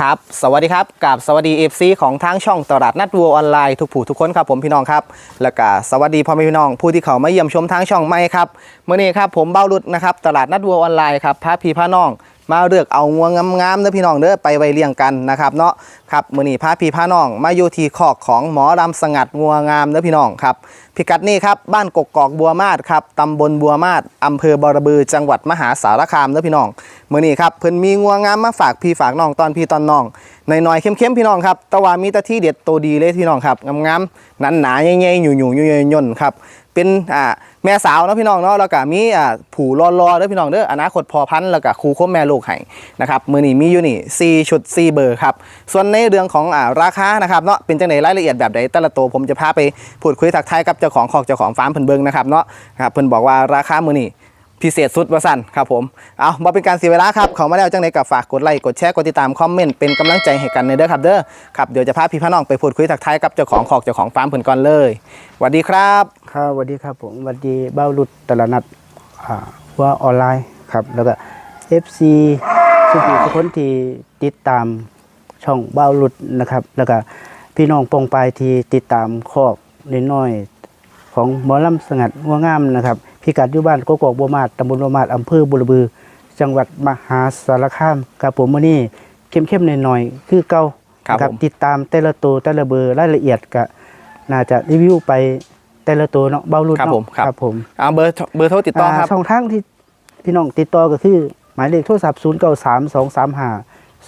ครับ สวัสดีครับกับสวัสดี FC ของทั้งช่องตลาดนัดวัวออนไลน์ทุกผู้ทุกคนครับผมพี่น้องครับ แล้วก็สวัสดีพ่อแม่พี่น้อง ผู้ที่เขามาเยี่ยมชมทั้งช่องใหม่ครับเมื่อนี้ครับผมเบ้ารุดนะครับตลาดนัดวัวออนไลน์ครับพะพี่พะน้อง มาเลือกเอางวงงามๆเด้อพี่น้องเด้อไปไว้เลี้ยงกันนะครับเนาะครับมื้อนี้พาพี่พาน้องมาอยู่ที่คอกของหมอรำสงัดงัวงามเด้อพี่น้องครับพิกัดนี่ครับบ้านกกกอกบัวมาศครับตำบลบัวมาศอำเภอบอระบือ จังหวัดมหาสารคามเด้อพี่น้องมื้อนี้ครับเพิ่นมีงัวงามมาฝากพี่ฝากน้องตอนพี่ตอนน้องหน่อยๆเข้มๆพี่น้องครับแต่ว่ามีแต่ที่เด็ดตัวดีเลยพี่น้องครับงามๆหนาๆใหญ่ๆหยุ่ๆย่นๆครับ เป็นอ่าแม่สาวเนาะพี่น้องเนาะแล้วก็มีอ่าผูรอรอเด้อพี่น้องเด้ออนาคตพอพันธุ์แล้วก็ครูคบแม่ลูกให้นะครับมือนี้มีอยู่นี่4ชุด4เบอร์ครับส่วนในเรื่องของอ่าราคานะครับเนาะเป็นจังไดรายละเอียดแบบใดแต่ละตัวผมจะพาไปพูดคุยทักทายกับเจ้าของของเจ้าของฟาร์มเพิ่นเบิ่งนะครับเนาะครับเพิ่นบอกว่าราคามือนี้ พิเศษสุดว่าสั่นครับผม เอาบ่เป็นการเสียเวลาครับ เขามาแล้วจังไดกับฝากกดไลค์กดแชร์กดติดตามคอมเมนต์เป็นกำลังใจให้กันในเด้อครับเด้อครับเดี๋ยวจะพาพี่พาน้องไปพูดคุยทักทายกับเจ้าของคอกเจ้าของฟาร์มเพิ่นก่อนเลยสวัสดีครับครับสวัสดีครับผมสวัสดีเบ้ารุดตลาดนัดอ่าว่าออนไลน์ครับแล้วก็ FC สุขุทุกคนที่ติดตามช่องเบ้ารุดนะครับ แล้วก็พี่น้องปองปายที่ติดตามคอกน้อยๆของหมอลำสงัดงัวงามนะครับ พิกัดอยู่บ้านกกอกบัวมาศตำบลบัวมาศอำเภอบุรบือ จังหวัดมหาสารคามครับผมมื้อนี้เข้มๆหน่อยๆคือเก่าครับนะผม ติดตามแต่ละตัวแต่ละเบอร์รายละเอียดก็น่าจะรีวิวไปแต่ละตัวเนาะเบารุ่นครับเนาะผมครับครับผมเอาเบอร์เบอร์โทรติดต่อครับาช่องทางที่พี่น้องติดต่อก็คือ หมายเลขโทรศัพท์0 9 3 2 3 5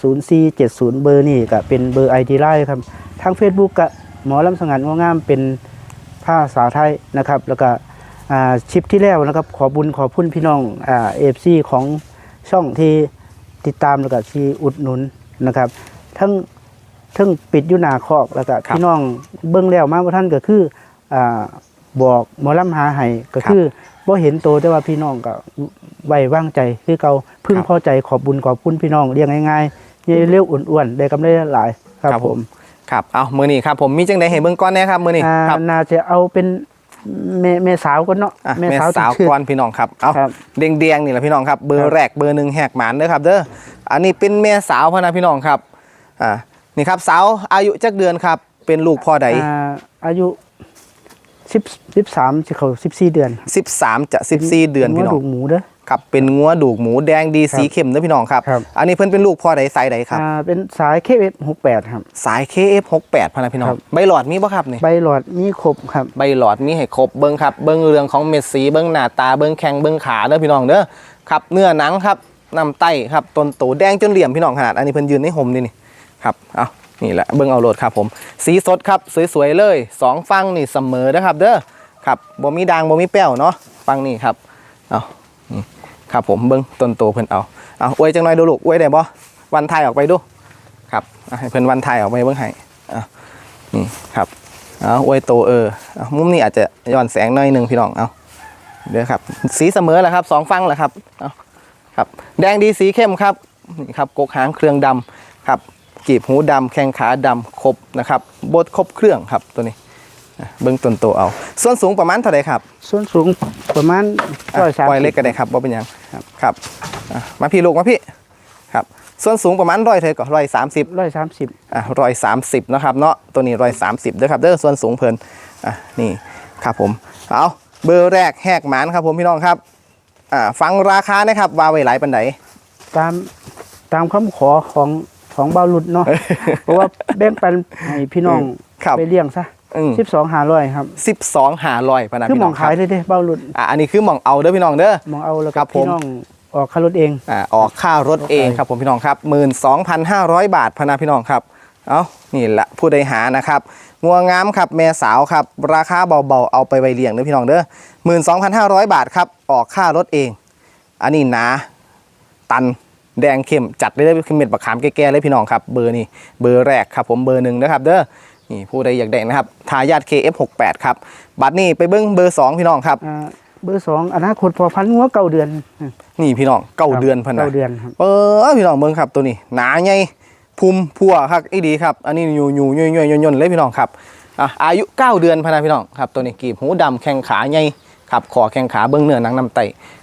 0 4 7 0 เบอร์นี่ก็เป็นเบอร์ ID ไลน์ครับ ทาง Facebook ก็หมอลำสงัดงวงามเป็นภาษาไทยนะครับ แล้วก็อ่า ชิปที่แล้วนะครับ ขอบุญขอพุ่นพี่น้องอ่าเอฟซีของช่องที่ติดตามแล้วก็ที่อุดหนุนนะครับ ทั้งทั้งปิดอยุนาคอกแล้วก็ครับพี่น้องเบิ้งแล้วมาว่าท่านก็คืออ่าบอกหมอลำหาให้ก็คือบ่เห็นโตแต่ว่าพี่น้องก็ไว้วางใจ คือเก่าพึ่งครับพอใจขอบบุญขอบคุณพี่น้องเรียงง่ายๆเร็วๆอ้วนๆได้กำไรหลายๆครับผมครับเอามือนี้ครับผมมีจังไดให้เบิ่งก่อนแหนะครับมือนี้อ่าครับน่าจะเอาเป็น แม่แม่สาวก่อนเนาะอะแม่สาวที่ชื่ก่อนพี่น้องครับ เอาครับเดียงเดียงๆนี่แหละพี่น้องครับ เบอครัร์บ แรกเบอร์หนึ่งแหกหมานเด้อครับเด้อ อันนี้เป็นแม่สาวพะนะพี่น้องครับ อ่า นี่ครับสาวอายุจักเดือนครับ เป็นลูกพ่อใดอ่าอายุ สิบสิบสามจะเขาสิบสี่เดือน13 จะ 14 เดือนพี่น้อหัวงลูกหมูเด้อ ครับเป็นงัวดูกหมูแดงดีสีเข้มเด้อพี่น้องครับ ครับ อันนี้เพิ่นเป็นลูกพ่อใดสายใดครับ อ่าเป็นสายเคเอฟหกแปดครับ สาย KF68 พะนะพี่น้องครับ ใบหลอดมีบ่ครับนี่ ใบหลอดมีครบครับ ใบหลอดมีให้ครบเบิ้งครับเบิ้งเรื่องของเม็ดสีเบิ้งหน้าตาเบิ้งแข้งเบิ้งขาเด้อพี่น้องเด้อครับเนื้อหนังครับน้ำไตครับต้นโตแดงจนเหลี่ยมพี่น้องขนาดอันนี้เพิ่นยืนในห่มนี่นี่ครับเอา นี่แหละเบิ้งเอาโหลดครับผม สีสดครับสวยๆเลยสองฟังนี่เสมอนะครับ เด้อครับบ่มีด่างบ่มีแป้วเนาะฟังนี่ครับเอาครับผมเบิ้งต้นโตเพิ่นเอาเอาอวยจังหน่อยดูลูกอวยได้บ่วันไทยออกไปดูครับเอาให้เพิ่นวันไทยออกไปเบิ้งให้อะนี่ครับเอาอวยโตเออมุมนี้อาจจะย้อนแสงหน่อยหนึ่งพี่น้องเอาเดี๋ยวครับ สีเสมอแหละครับสองฟังแหละครับเอาครับแดงดีสีเข้มครับนี่ครับกกหางเครื่องดำครับ กีบหูดำแข้งขาดำครบนะครับบดครบเครื่องครับตัวนี้อะเบิ้งต้นโตเอา ส่วนสูงประมาณเท่าไหร่ครับ ส่วนสูงประมาณอะร้อยสามปล่อยเล็กก็ได้ครับว่าเป็นหยังครับครับอะมาพี่ลูกมาพี่ครับส่วนสูงประมาณร้อยเท่าก็ร้อยสามสิบร้อยสามสิบอะร้อยสามสิบนะครับเนาะตัวนี้ร้อยสามสิบด้วยครับเด้อส่วนสูงเพลินอะนี่ครับผมเอาเบอร์แรกแหกหมานครับผมพี่น้องครับอ่าฟังราคานะครับว่าไว้หลายปันไดตามตามคำขอของ ของเบาหลุดเนาะเพราะว่าแบ่งปันให้พี่น้องครับไปเลี้ยงซะอืมสิบสองหาร้อยครับสิบสองหาลอยพะนะคือพี่หมน้อองงคขารับยเลยเด้เบาหลุดอะอันนี้คือหมองเอาเด้อพี่น้องเด้อมองเอาแล้วครัก็บผมพี่น้องออกค่ารถเองอ่าออกค่ารถเองครับผมพี่น้องครับหมื่นสองพันห้าร้อยบาทพะนะพี่น้องครับเอานี่แหละผู้ใดหานะครับงัวงามครับแม่สาวครับราคาเบาๆเอาไปไว้เลี้ยงเด้อพี่น้องเด้อหมื่นสองพันห้าร้อยบาทครับออกค่ารถเอง อันนี้หนาตัน แดงเข้มจัดได้เลยคือเม็ดบักขามแก่ๆเลยพี่น้องครับเบอร์นี่เบอร์แรกครับผมเบอร์หนึ่งนะครับเด้อนี่ผู้ใดอยากได้นะครับทายาท KF68 ครับบัตรนี่ไปเบิ้งเบอร์สองพี่น้องครับอ่าเบอร์สองอนาคตพอพันงัวเก่าเดือน นี่พี่น้องเก้าเดือนพนนะเก้าเดือนครับเออพี่น้องเบิ้งครับตัวนี้หนาใหญ่ภูมิพัวครับอีดีครับอันนี้อยู่อยู่ย่อยย่อยย่นๆเลยพี่น้องครับอะอายุ 9 เดือนพะนะพี่น้องครับตัวนี้กีบหูดำแข้งขาใหญ่ครับขอแข้งขาเบิ้งเนื้อหนังน้ำไตครับ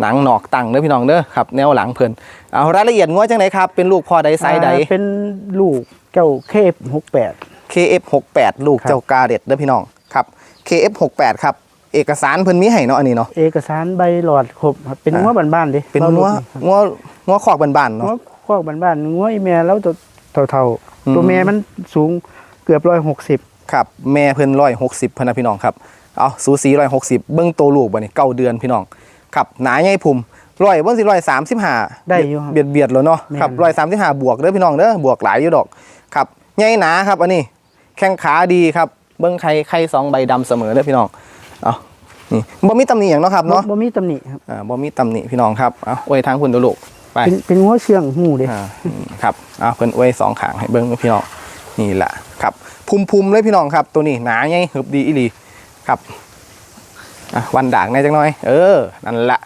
หนังหนอกตังเด้อพี่น้องเด้อครับแนวหลังเพิ่นเอารายละเอียดงัวจังไดครับ เป็นลูกพ่อใดไซส์ใดอ่าเป็นลูกเจ้าเคฟหกแปด KF68 ลูกครับเจ้ากาเด็ดเด้อพี่น้องครับ KF68 ครับเอกสารเพิ่นมีให้เนาะอันนี้เนาะเอกสารใบหลอดครบครับเป็นอ่างัวบ้านๆดิเป็นงัวงัวงัวคอกบ้านๆงัเนาะวคอกบ้านๆงัวอีแม่แล้วตัวเท่าอืมๆตัวแม่มันสูงเกือบร้อยหกสิบครับแม่เพิ่นร้อยหกสิบพะนะพี่น้องครับเอาสูสีร้อยหกสิบเบิ้งโตลูกบ่นี่เก้าเดือนพี่น้อง ครับหนาใหญ่พุ่มร้อยเบิ้งสิร้อยสามสิบห้าได้อยู่ครับเบียดเบียดแล้วเนาะแม่นครับร้อยสามสิบห้าบวกเด้อพี่น้องเด้อบวกหลายอยู่ดอกครับใหญ่หนาครับอันนี้ แข้งขาดีครับ เบิ้งไข่ไข่สองใบดำเสมอเด้อพี่น้องเอานี่บ่มีตำหนิอย่างเนาะครับเนาะบ่มีตำหนิครับอ่าบ่มีตำหนิพี่น้องครับเอาไว้ทางพุ่นตัวลูกไปเป็นเป็นงัวเชื่องหูเด้อ่าอืมครับเอาเพิ่นไว้สองขางให้เบิ้งพี่น้องนี่แหละครับภูมิๆเลยพี่น้องครับ ตัวนี้หนาใหญ่ฮึบดีอีหลีครับอะ วันด่างแน่จังน้อย เออ นั่นแหละ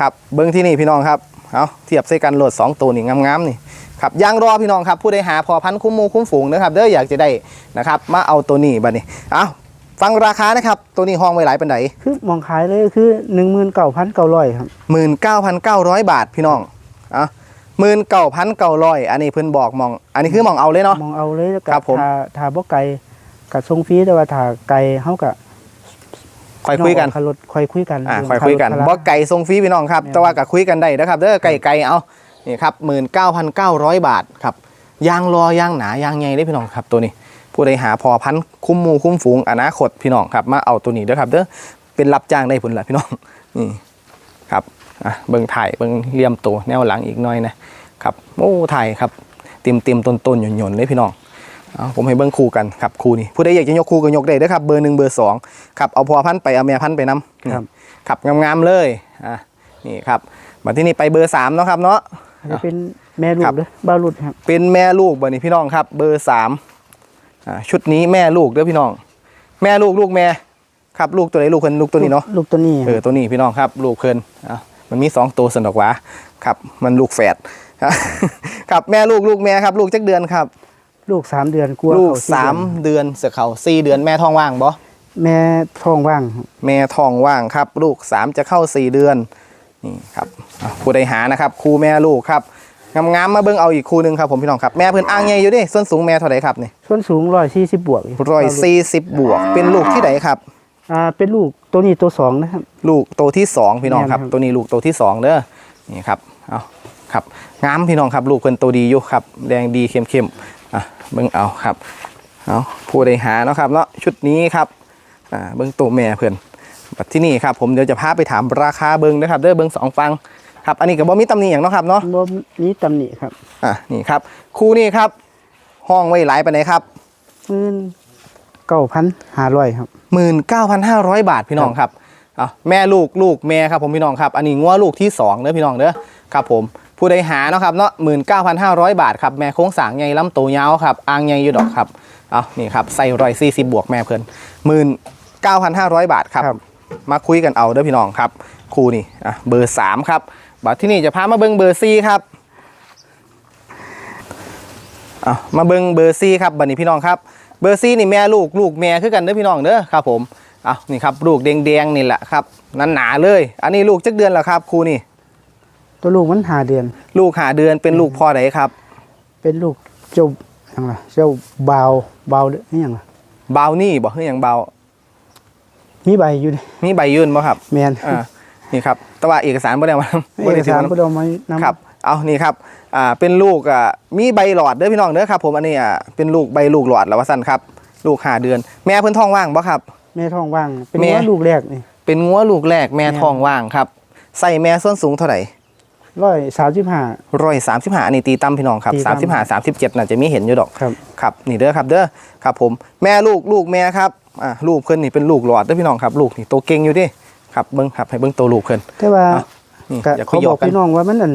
ครับเบิ้งที่นี่พี่น้องครับเอาเทียบใส่กันโหลดสองตัวนี่งามๆนี่ครับย่างรอพี่น้องครับผู้ใดหาพอพันธุ์คุ้มหมูคุ้มฝูงนะครับเด้ออยากจะได้นะครับมาเอาตัวนี้บัดนี้เอาฟังราคานะครับ ตัวนี้ห้องไว้หลายปันไดคือมองขายเลยคือหนึ่งหมื่นเก้าพันเก้าร้อยครับหมื่นเก้าพันเก้าร้อยบาทพี่น้องอะหมื่นเก้าพันเก้าร้อยอันนี้เพิ่นบอกมอง อันนี้คือมองเอาเลยเนาะมองเอาเลยแล้วก็ครับผมถ้าถ้าบ่ไกลกับทรงฟรีแต่ว่าถ้าไกลเฮาก็ ค่อยคุยกันคารถค่อยคุยกันอ่าเรื่งค่อยคุยกันารถบ่ไก่ทรงฟรีพี่น้องครับแม่นแต่ว่าก็คุยกันได้นะครับเด้อไก่ไก่เอานี่ครับหมื่นเก้าพันเก้าร้อยบาทครับยางรอยางหนายางใหญ่ได้อพี่น้องครับตัวนี้ผู้ใดหาพอพันธุ์คุ้มหมูคุ้มฝูงอนาคตพี่น้องครับมาเอาตัวนี้เด้อครับเด้อเป็นรับจ้างได้ผลละพี่น้องนี่ครับอะเบิ่งถ่ายเบิ่งเหลี่ยมตัวแนวหลังอีกหน่อยนะครับโอ้ถ่ายครับเต็มเต็มต้นต้นๆหย่อนๆเลยพี่น้อง เอาผมให้เบิ่งคู่กันครับคู่นี้ผู้ใดอยากจะยกคู่ก็ยกได้เด้อครับเบอร์หนึ่งเบอร์สองครับเอาพอพันธุ์ไปเอาแม่พันธุ์ไปนํครับขับงามๆเลยอะนี่ครับมาที่นี่ไปเบอร์สามเนาะครับเนาะอันนี้เป็นแม่ลูครักบเด้อบ้าวรุดครับเป็นแม่ลูกบ่นี่พี่น้องครับ เบอร์สามอ่าชุดนี้แม่ลูกเด้อพี่น้อง แม่ลูกลูกแม่ครับลูกตัวไหนลูกเพิ่นลูกตัวนี้เนาะลูกตัวนี้เออตัวนี้พี่น้องครับ ลูกเพิ่นอะมันมีสองตัวสนดอกหวาครับ มันลูกแฝดครับแม่ลูกลูกแม่ครับ ลูกจักเดือนครับ ลูกสามเดือนกลัวลูกเขสามเดือนเสือเขาสี่เดือนแม่ท้องว่างบ่แม่ท้องว่างครับแม่ทองว่างครับ ลูกสามจะเข้าสี่เดือนนี่ครับอะผู้ใดหานะครับครูแม่ลูกครับงามๆมาเบิ่งเอาอีกครูหนึ่งครับผมพี่น้องครับแม่เพิ่นอ้างใหญ่อยู่เดิส้นสูงแม่เท่าไหร่ครับนี่ส่วนสูงร้อยสี่สิบบวกร้อยสี่สิบบวก เป็นลูกที่ไหนครับอ่าเป็นลูกตัวนี้ตัวสองนะครับลูกโตที่สองพี่น้องครับแม่นครับตัวนี้ลูกโตที่สองเด้อนี่ครับเอาครับงามพี่น้องครับลูกเพิ่นโตดีอยู่ครับแดงดีเข้มๆ อะเบิ่งเอาครับเอาผู้ใดหาเนาะครับเนาะชุดนี้ครับอ่าเบิ่งตัวแม่เพิ่นบัดที่นี่ครับผมเดี๋ยวจะพาไปถามราคาเบิงนะครับเด้อเบิงสองฟังครับ อันนี้ก็บ่มีตำหนิอย่างเนาะครับเนาะบ่นี้ตำหนิครับอะนี่ครับคู่นี้ครับ ห้องไว้หลายไปไหนใดครับหมื่นเก้าพันห้าร้อยครับ หมื่นเก้าพันห้าร้อยบาทพี่น้องครับอะแม่ลูกลูกแม่ครับผมพี่น้องครับ อันนี้งัวลูกที่สองเด้อพี่น้องเด้อครับผม ผู้ใดหาเนาะครับเนาะหมื่นเก้าพันห้าร้อยบาทครับแม่โค้งสางใหญ่ลำตัวยาวครับอ่างใหญ่อยู่ดอกครับเอานี่ครับใส่รอยสี่สิบบวกแม่เพิ่นหมื่นเก้าพันห้าร้อยบาทครับครับมาคุยกันเอาเด้อพี่น้องครับครูนี่อะเบอร์สามครับบัดที่นี่จะพามาเบิ้งเบอร์ซีครับอะมาเบิ้งเบอร์ซีครับบัดนี้พี่น้องครับเบอร์ซีนี่แม่ลูกลูกแม่คือกันเด้อพี่น้องเด้อครับผมอะนี่ครับลูกแดงๆนี่แหละครับนันหนาๆเลย อันนี้ลูกจักเดือนแล้วครับครูนี่ ตัวลูกมันหาเดือน ลูกหาเดือนเป็นลูกพ่อไหนครับ เป็นลูกเจ้าอย่างไรเจ้าบาวบาวนี่อย่างไรบาวนี่บอกคืออย่างเบามีใบอยู่นี่มีใบยื่นบ่ครับแมนอ่านี่ครับแต่ว่าเอกสารบ่ได้มาเอกสารก็บ่เดเอามานํครับ เอานี่ครับอ่าเป็นลูกอ่ามีใบหลอดเด้อพี่น้องเด้อครับ ผมอันนี้อ่าเป็นลูกใบลูกหลอดแล้วว่าสั้นครับ ลูกหาเดือน แม่เพิ่นท้องว่างบ่ครับ แม่ท้องว่าง เป็นแม่ว่าลูกแรกนี่เป็นงัวลูกแรกแม่แม่ท้องว่างครับ ใส่แม่ส้นสูงเท่าไหร่ ร้อยสามสิบห้าร้อยสามสิบห้านี่ตีตั้มพี่น้องครับตีสามสิบต่ำห้าสามสิบเจ็ดน่าจะมีเห็นอยู่ดอกครับครับนี่เด้อครับเด้อครับผมแม่ลูกลูกแม่ครับอ่าลูกเพิ่นนี่เป็นลูกหลอดเด้อพี่น้องครับ ลูกนี่โตเก่งอยู่ดิครับเบิ้งครับให้เบิ้งโตลูกเพิ่นแต่ว่าอะนี่ก็อย่าคุเขายหยบออกกกันพี่น้องว่ามันอัน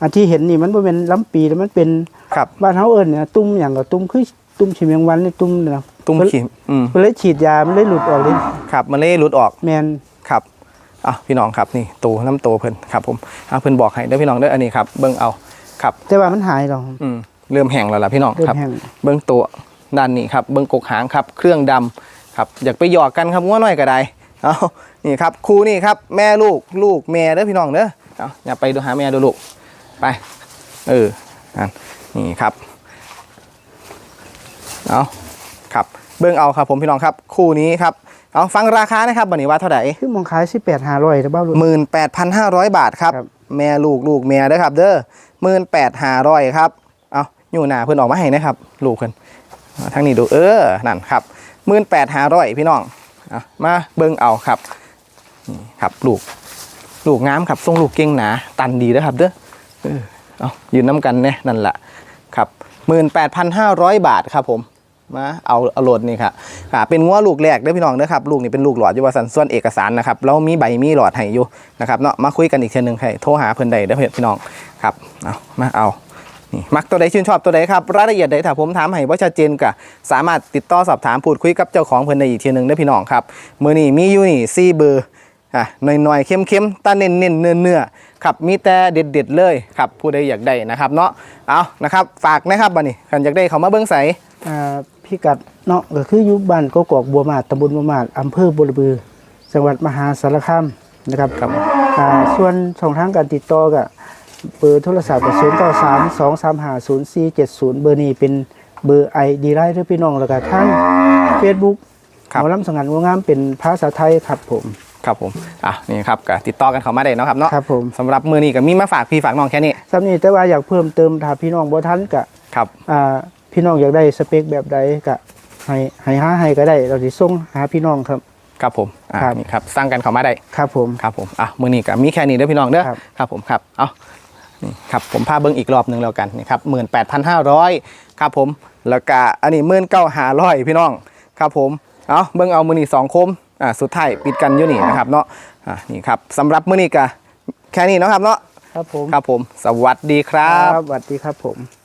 อันที่เห็นนี่มันบ่เป็นล้ำปีแต่มันเป็นครับบ้านเฮาเอิ้นเนี่ยตุ้มอย่างกับตุ้มคือตุ้มฉีเมียงวันนี่ตุ้มเนี่ยนะตุ้มขีมอืมเพิ่นเลยฉีดยามันเลยหลุดออกเลยครับมันเล่หลุดออกแมนครับ อะพี่น้องครับนี่โตน้ำโตเพิ่นครับผมอะเพิ่นบอกให้เด้อพี่น้องเด้ออันนี้ครับเบิ่งเอาครับแต่ว่ามันหายแล้วอืมเริ่มแห้งแล้วล่ะพี่น้องเริ่มครับแห้งเบิ่งตัวด้านนี้ครับเบิ่งกกหางครับ เครื่องดำครับอยากไปหยอกกันครับงัวน้อยก็ได้เอานี่ครับครูนี่ครับแม่ลูกลูกแม่เด้อพี่น้องเด้อเอาอย่าไปดูหาแม่ดูลูกไปเออนั่นนี่ครับเอาครับเบิ่งเอาครับผมพี่น้องครับคู่นี้ครับ เอาฟังราคานะครับบันนี้ว่าเท่าไหร่คือมองขายสิบแปดห้าร้อยนะเบ้าหลุดหมื่นแปดพันห้าร้อยบาทครับครับแม่ลูกลูกแม่เด้อครับ เด้อหมื่นแปดห้าร้อยครับเอาอยู่หนาเพื่อนออกมาให้นะครับ ลูกเพื่อนมาทางนี้ดูเออนั่นครับหมื่นแปดห้าร้อยพี่น้องเอามาเบิ่งเอาครับนี่ครับลูก ลูกงามครับทรงลูกเก่งหนา ตันดีนะครับ เด้อเออเอายืนน้ำกันเนี่ยนั่นแหละครับหมื่นแปดพันห้าร้อยบาทครับผม มาเอาเอาโหลดนี่ครับค่ะเป็นงัวลูกแรกเด้อพี่น้องเด้อครับลูกนี่เป็นลูกหลอดอยู่ว่าสันส่วนเอกสารนะครับแล้วมีใบมีหลอดให้อยู่นะครับเนาะมาคุยกันอีกเทีนึงให้โทรหาเพื่อนใดเด้อพี่น้องครับเอามาเอานี่มักตัวใดชื่นชอบตัวใดครับรายละเอียดใดถ้าผมถามให้ว่าชัดเจนก็สามารถติดต่อสอบถามพูดคุยกับเจ้าของเพื่อนได้อีกเทีนึงเด้อพี่น้องครับมือนี่มีอยู่นี่ซีเบอร์อะหน่อยๆเข้มๆตาเน้นๆเนื้อเนื้อๆครับมีแต่เด็ดๆเลยครับผู้ใดอยากได้นะครับเนาะเอานะครับฝากนะครับบัดนี้คันอยากได้เขามาเบิ้งใสอ่า พิกัดเนาะก็คืออยู่บ้านกกอกบัวมาดตำบลบัวมาดอำเภอบุรบือ จังหวัดมหาสารคามนะครับครับอ่าส่วนช่องทางการติดต่อก็เบอร์โทรศัพท์ก็ศูนย์เก้าสามสองสามห้าศูนย์สี่เจ็ดศูนย์เบอร์นี้เป็นเบอร์ไอดีไลท์ด้วยพี่น้องแล้วก็ทางเฟซบุ๊กคหรับมอลำสังกัดวงงามเป็นภาษาไทยครับผมครับผม อะ นี่ครับก็ติดต่อกันเขามาได้เนาะครับเนาะ ครับผมสำหรับมือนี้ก็มีมาฝากพี่ฝากน้องแค่นี้สำนี้แต่ว่าอยากเพิ่มเติมถ้าพี่น้องบ่ทันก็ครับ อ่า พี่น้องอยากได้สเปคแบบใดก็ให้ให้หาให้ก็ได้ เราสิส่งหาพี่น้องครับ ครับผมอะครับ นี่ครับสร้างกันเขามาได้ ครับผม ครับผม อะ มือนี้ก็มีแค่นี้เด้อพี่น้องเด้อ ครับ ครับผม ครับ เอานี่ครับ ผมพาเบิ้งอีกรอบหนึ่งแล้วกันนี่ครับหมื่นแปดพันห้าร้อยครับผม แล้วก็อันนี้หมื่นเก้าหาร้อยพี่น้อง ครับผม เอาเบิ้งเอามือนี้สองคม อ่า สุดท้ายปิดกันอยู่นี่นะครับเนาะ อ่า นี่ครับสำหรับมือนี้ก็แค่นี้เนาะครับเนาะ ครับผมครับผม สวัสดีครับ สวัสดีครับผม